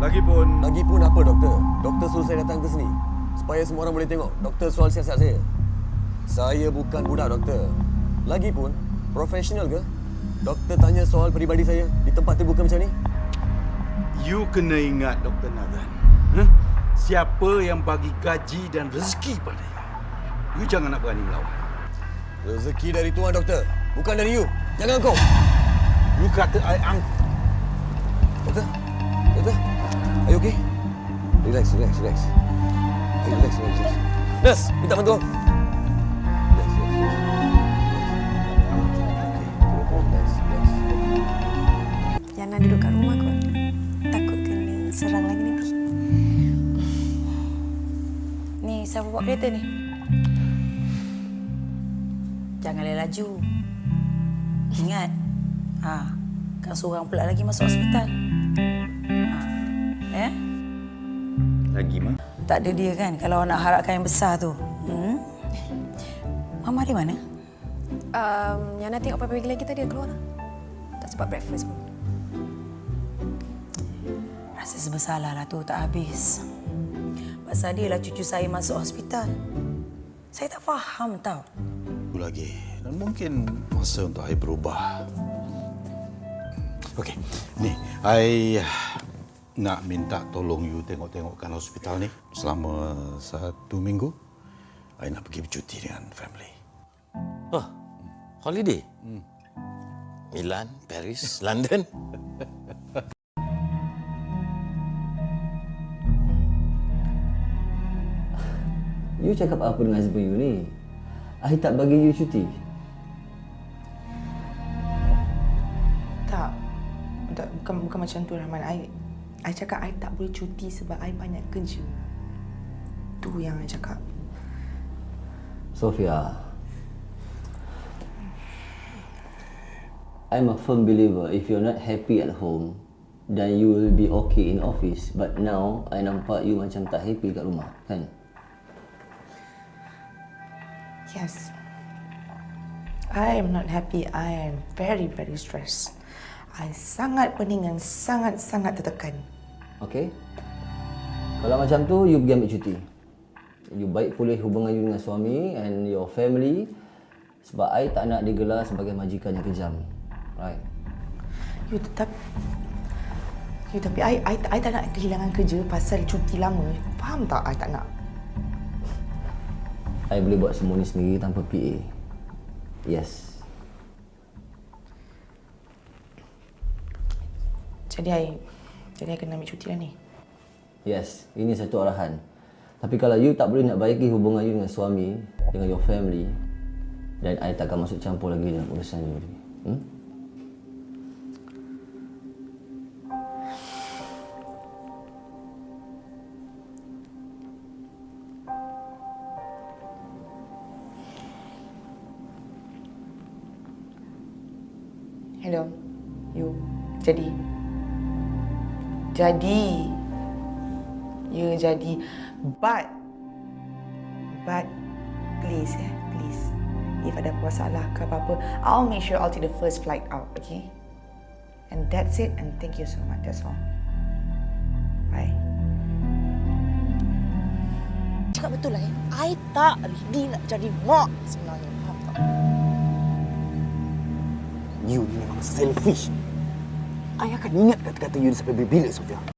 Lagipun, Lagipun apa doktor? Doktor suruh saya datang ke sini supaya semua orang boleh tengok doktor soal siasat saya. Saya bukan budak doktor. Lagipun, profesional ke? Doktor tanya soal peribadi saya di tempat terbuka macam ni? you kena ingat Dr. Nathan. Huh? Siapa yang bagi gaji dan rezeki pada you? You jangan nak berani melawan. Rezeki dari Tuhan doktor, bukan dari you. Jangan kau. You kata I am Doktor? Okay? Relax, relax, relax. Okay, relax, relax, relax. Nurse, minta relax. Yana duduk kat rumah kot. Takut kena serang lagi nanti. Ni siapa bawa kereta ni? Jangan laju. Ingat. Ha, kan seorang pula lagi masuk hospital. Lagi mah? Tak ada dia kan kalau nak harapkan yang besar tu. Hmm? Mama di mana? Um, Yana tengok pagi-pagi lagi tadi dia keluar. Tak sempat breakfast pun. Rasa sebersalah lah tu tak habis. Pasal dia lah cucu saya masuk hospital. Saya tak faham tau. Tunggu lagi. Dan mungkin masa untuk I berubah. Okey, ni I nak minta tolong you tengok-tengokkan hospital ni selama satu minggu. I nak pergi bercuti dengan family. Oh, holiday? Milan, Paris, London. You cakap apa dengan husband you ni? I tak bagi you cuti. Tak. tak bukan, bukan macam tu Rahman. I, I cakap I tak boleh cuti sebab I banyak kerja. Tu yang I cakap. Sofia. I'm a firm believer if you're not happy at home, then you will be okay in office. But now, I nampak you macam tak happy kat rumah, kan? Yes. I am not happy. I am very, very stressed. I sangat pening dan sangat-sangat tertekan. Okay? Kalau macam tu, you pergi ambil cuti. You baik pulih hubungan you dengan suami and your family sebab I tak nak digelar sebagai majikan yang kejam. Right? You tetap... You tapi I, I, I tak nak kehilangan kerja pasal cuti lama. Faham tak? I tak nak. I boleh buat semua ni sendiri tanpa PA. Yes. Jadi I... Jadi I kena ambil cuti lah ni. Yes, ini satu arahan. Tapi kalau you tak boleh nak baiki hubungan you dengan suami, dengan your family, dan I takkan masuk campur lagi dalam urusan you. Hmm? Hello. You. Jadi. Jadi. You jadi. But. But. Please ya. Please. If ada masalah ke apa-apa, I'll make sure I'll take the first flight out, okay? And that's it and thank you so much. That's all. Bye. Cakap betul lah ya. I tak ready nak jadi mak sebenarnya. Faham tak? You memang selfish. I akan ingat kata-kata you sampai bila, Sofia.